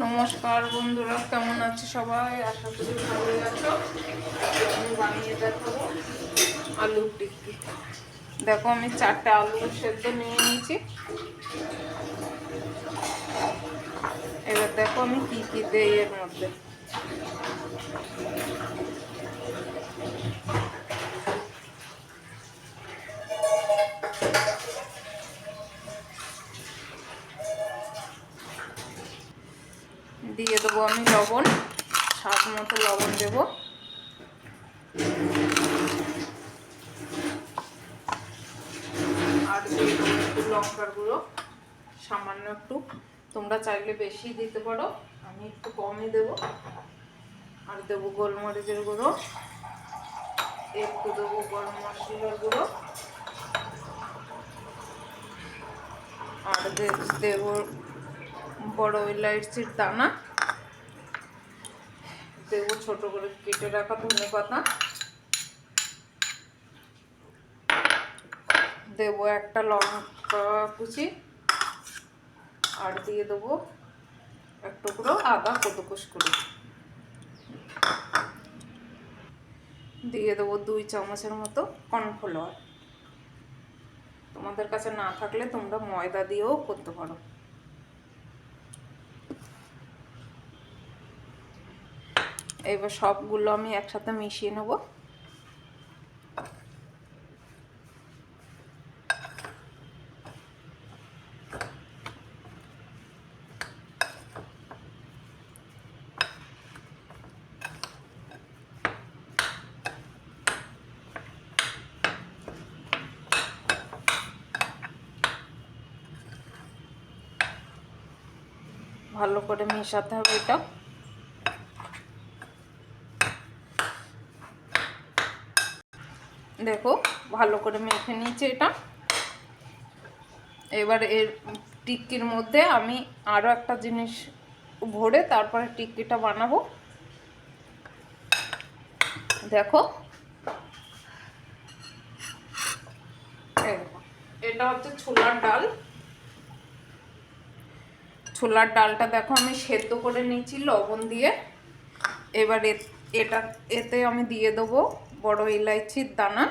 নমস্কার বন্ধুরা, কেমন আছে সবাই? আশা করি ভালোই আছো। আমি বানিয়ে দেখাবো আলুর টিক্কি। দেখো, আমি চারটে আলু সেদ্ধ নিয়ে নিয়েছি। এবার দেখো আমি কি কি দেই এর মধ্যে। দিয়ে দেবো আমি লবণ, স্বাদ মতো লবণ দেব। আর একটু লঙ্কার গুঁড়ো, সামান্য একটু। তোমরা চাইলে বেশি দিতে পারো, আমি একটু কমই দেব। আর দেবো গোলমরিচের গুঁড়ো, একটু দেবো গরম মশলার গুঁড়ো। আর দেবো বড় ইলাইচির দানা। দেবো ছোট করে কেটে রাখা ধনে পাতা। দেবো একটা লঙ্কা কুচি। আর দিয়ে দেবো এক টুকরো আদা কদকুস করে দিয়ে দেবো দুই চামচের মতো কর্নফ্লাওয়ার। তোমাদের কাছে না থাকলে তোমরা ময়দা দিয়েও করতে পারো। এবার সবগুলো আমি একসাথে মিশিয়ে নেব। ভালো করে মেশাতে হবে এটা। দেখো, ভালো করে মেখে নিয়েছি এটা। এবার এর টিক্কির মধ্যে আমি আরও একটা জিনিস ভরে তারপরে টিক্কিটা বানাবো। দেখো। এটা হচ্ছে ছোলার ডাল। ছোলার ডালটা দেখো, আমি সেদ্ধ করে নিয়েছি লবণ দিয়ে। এবার এটা এতে আমি দিয়ে দেবো বড় ইলাইচির দানা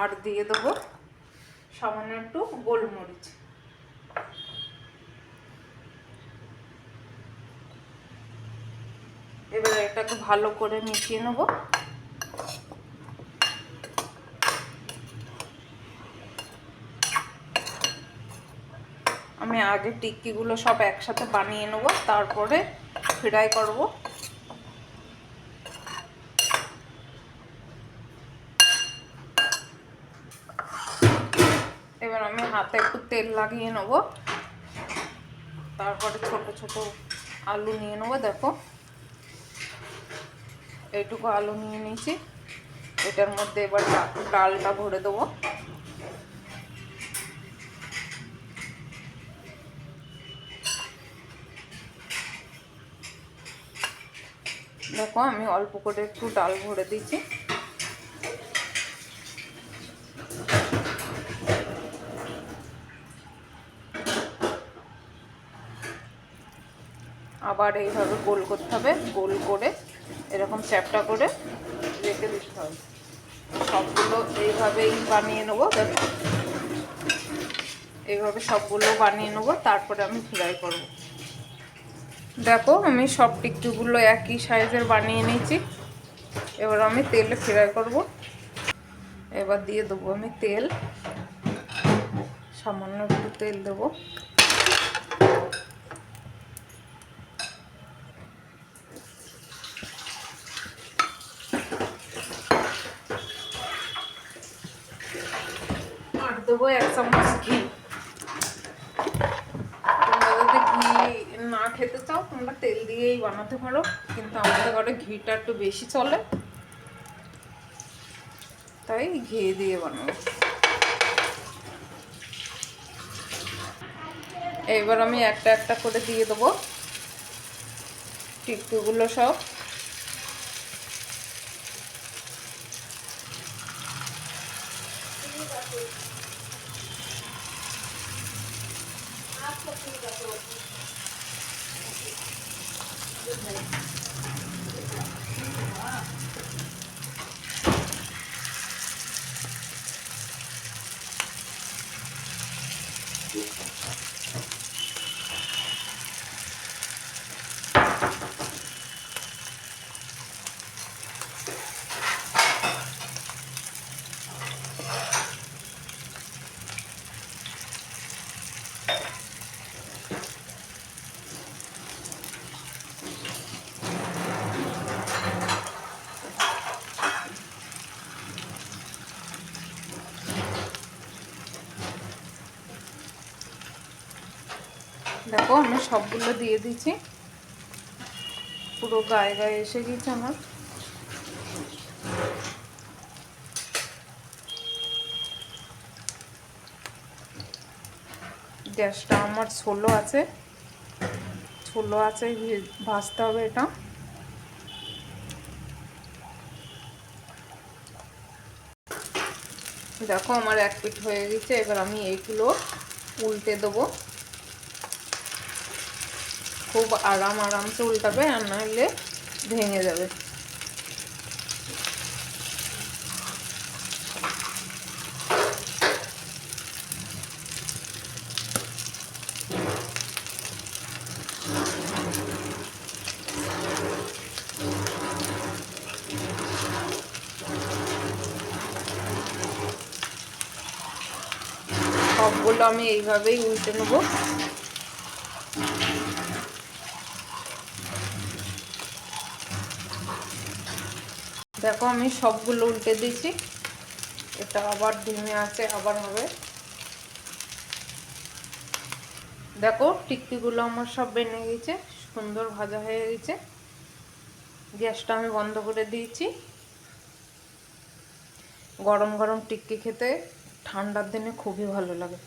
আর দিয়ে দেবো সামান্য একটু গোলমরিচ। এবার এটাকে ভালো করে মিশিয়ে নেব। আমি আগে টিক্কিগুলো সব একসাথে বানিয়ে নেব, তারপরে ফ্রাই করব এবার আমি হাতে একটু তেল লাগিয়ে নেব। তারপরে ছোট ছোট আলু নিয়ে নেব, দেখো। এইটুকু আলু নিয়ে নিয়েছি। এটার মধ্যে এবার ডালটা ভরে দেবো। দেখো, আমি অল্প করে একটু ডাল ভরে দিয়েছি। আবার এইভাবে গোল করতে হবে। গোল করে এরকম চ্যাপটা করে রেখে দিতে হবে। সবগুলো এইভাবেই বানিয়ে নেব। দেখো এইভাবে সবগুলো বানিয়ে নেব, তারপরে আমি ফ্রাই করব। দেখো, আমি সব টিকটুগুলো একই সাইজের বানিয়ে নিয়েছি। এবার আমি তেলে ফ্রাই করব। এবার দিয়ে দেবো আমি তেল। সামান্য একটু তেল দেবো। দেবো এক চামচ ঘি। তোমরা যদি ঘি না খেতে চাও, তোমরা তেল দিয়েই বানাতে পারো, কিন্তু আমাদের ঘরে ঘিটা একটু বেশি চলে, তাই ঘি দিয়ে বানাবো। এবার আমি একটা একটা করে দিয়ে দেবো। টিক্কুগুলো সব। দেখো, আমি সবগুলো দিয়ে দিচ্ছি। পুরো গায়ে গায়ে এসে গেছে আমার। গ্যাসটা আমার ছোলো আছে। ছোলো আছে ভাজতে হবে এটা। দেখো, আমার এক পিঠ হয়ে গেছে। এবার আমি এইগুলো উল্টে দেবো। খুব আরাম আরামসে উল্টাবে আর নাহলে ভেঙে যাবে। সবগুলো আমি এইভাবেই উল্টে নেব। দেখো আমি সবগুলো উল্টে দিয়েছি। এটা আবার ডিমে আছে, আবার হবে। দেখো টিক্কিগুলো আমার সব বেনে গেছে, সুন্দর ভাজা হয়ে গেছে। গ্যাসটা আমি বন্ধ করে দিয়েছি। গরম গরম টিক্কি খেতে ঠান্ডার দিনে খুবই ভালো লাগে।